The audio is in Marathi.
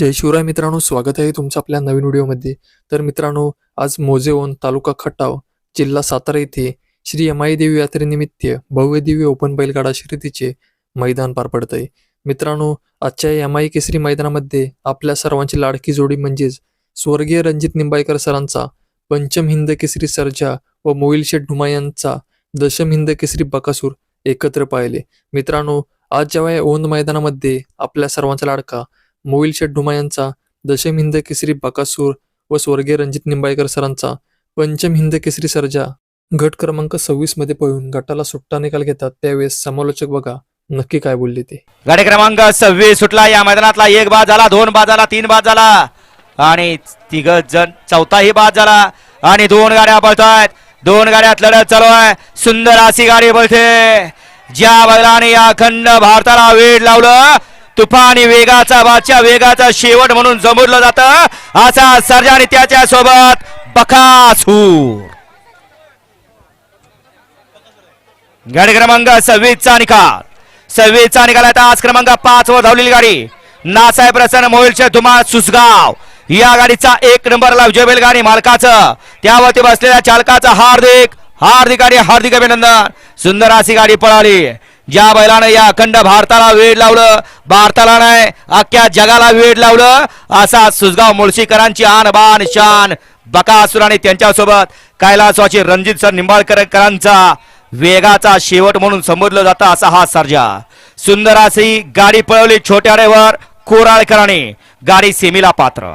जय शिवराय मित्रांनो स्वागत आहे तुमचं आपल्या नवीन व्हिडिओमध्ये. तर मित्रांनो आज मोजेओन तालुका खटाव जिल्हा सातारा येथे श्री यमाई देवी यात्रेनिमित्त भव्य दिव्य ओपन बैलगाडा शर्यतीचे मैदान पार पडत आहे मित्रांनो आजच्या यमाई केसरी मैदानामध्ये आपल्या सर्वांची लाडकी जोडी म्हणजेच स्वर्गीय रणजित निंबाळकर सरांचा पंचम हिंद केसरी सर्जा व मोईल शेठ ढुमा यांचा दशम हिंद केसरी बकासूर एकत्र पाहिले मित्रांनो आज जेव्हा या ओंद मैदानामध्ये आपल्या सर्वांचा लाडका मोईल शेठ यांचा दशम हिंद केसरी बकासूर व स्वर्गीय रणजित निंबाळकर सरांचा पंचम हिंद केसरी सर्जा. गट क्रमांक सव्वीसमध्ये पळून गटाला सुट्टा निकाल घेतात त्यावेळेस समालोचक बघा नक्की काय बोलले ते. गाडी क्रमांक सव्वीस सुटला या मैदानातला एक बाद झाला दोन बाद झाला तीन बाद झाला. आणि तिघ जण चौथाही बाद झाला. आणि दोन गाड्या पळतायत. दोन गाड्यात लढत चालू आहे. सुंदर अशी गाडी पळते. ज्या बैलाने या अखंड भारताला वेळ लावलं तुफानी वेगाचा बादशा वेगाचा शेवट म्हणून जमवलं जातं. असा सर्जा आणि त्याच्या सोबत बखासूर गाडी क्रमांक सव्वीसचा निकाल. सव्वीसचा निकाल आता आज क्रमांक पाच वर धावलेली गाडी. नासाहेब प्रसन्न मोहिलचे धुमाळ सुसगाव. या गाडीचा एक नंबरला विजय बैलगाडी मालकाचं. त्यावरती बसलेल्या चालकाचं हार्दिक हार्दिक आणि हार्दिक अभिनंदन. सुंदर अशी गाडी पळाली. ज्या बैलानं या अखंड भारताला वेळ लावलं भारताला नाही अख्ख्या जगाला वेळ लावलं असा सुजगाव मुळशीकरांची आन बाण शान बकासूर आणि त्यांच्यासोबत कैलासवाची रणजित सर निंबाळकरांचा वेगाचा शेवट म्हणून संबोधलं जातं असा हा सर्जा. सुंदर अशी गाडी पळवली छोट्या कोराळकरांनी. गाडी सेमीला पात्र.